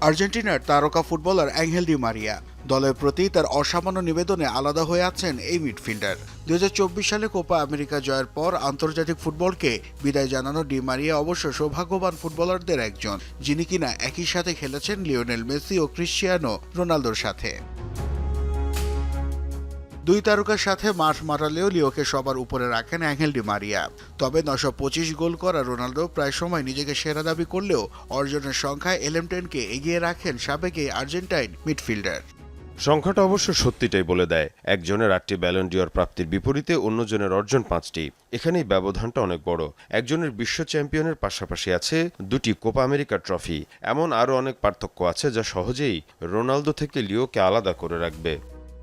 আর্জেন্টিনার তারকা footballer অ্যাংহেল Di Maria. দলের প্রতি তার অসামান্য নিবেদনে আলাদা হয়ে আছেন এই মিডফিল্ডার। দু হাজার চব্বিশ সালে কোপা আমেরিকা জয়ের পর আন্তর্জাতিক ফুটবলকে বিদায় জানানো ডি মারিয়া অবশ্য সৌভাগ্যবান ফুটবলারদের একজন, যিনি কিনা একই সাথে খেলেছেন লিওনেল মেসি ও ক্রিশ্চিয়ানো রোনালদোর সাথে। দুই তারকার সাথে মাঠ মারালেও লিওকে সবার উপরে রাখেন অ্যাঙ্গেল ডি মারিয়া। তবে নশো পঁচিশ গোল করা রোনালদো প্রায় সময় নিজেকে সেরা দাবি করলেও অর্জনের সংখ্যায় এলেমটেনকে এগিয়ে রাখেন সাবেক এই আর্জেন্টাইন মিডফিল্ডার। সংখ্যাটা অবশ্য সত্যিটাই বলে দেয়। একজনের আটটি ব্যালন্ডিয়র প্রাপ্তির বিপরীতে অন্যজনের অর্জন পাঁচটি। এখানেই ব্যবধানটা অনেক বড়। একজনের বিশ্ব চ্যাম্পিয়নের পাশাপাশি আছে দুটি কোপা আমেরিকা ট্রফি। এমন আরও অনেক পার্থক্য আছে যা সহজেই রোনালদো থেকে লিওকে আলাদা করে রাখবে।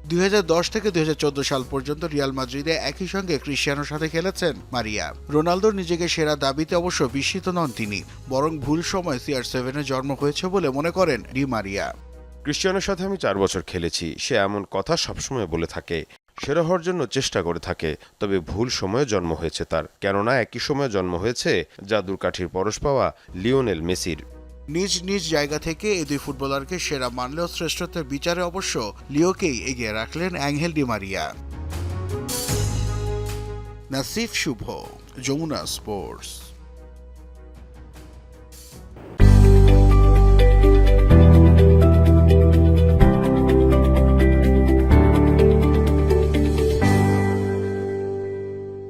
দুই হাজার দশ থেকে দুই হাজার চোদ্দ সাল পর্যন্ত রিয়াল মাদ্রিদে একই সঙ্গে ক্রিশ্চিয়ানোর সাথে খেলেছেন মারিয়া। রোনালদোর নিজেকে সেরা দাবিতে অবশ্য বিস্মিত নন তিনি, বরং ভুল সময় সিআর সেভেনে জন্ম হয়েছে বলে মনে করেন ডি মারিয়া। ক্রিশ্চিয়ানোর সাথে আমি চার বছর খেলেছি, সে এমন কথা সবসময় বলে থাকে, সেরা হওয়ার জন্য চেষ্টা করে থাকে, তবে ভুল সময়ে জন্ম হয়েছে তার, কেননা একই সময়ে জন্ম হয়েছে জাদুর কাঠির পরশ পাওয়া লিওনেল মেসির। নিজ নিজ জায়গা থেকে এই দুই ফুটবলারকে সেরা মানলেও শ্রেষ্ঠত্বের বিচারে অবশ্য লিওকেই এগিয়ে রাখলেন Angel Di Maria Nasif Shuvo, Jamuna sports.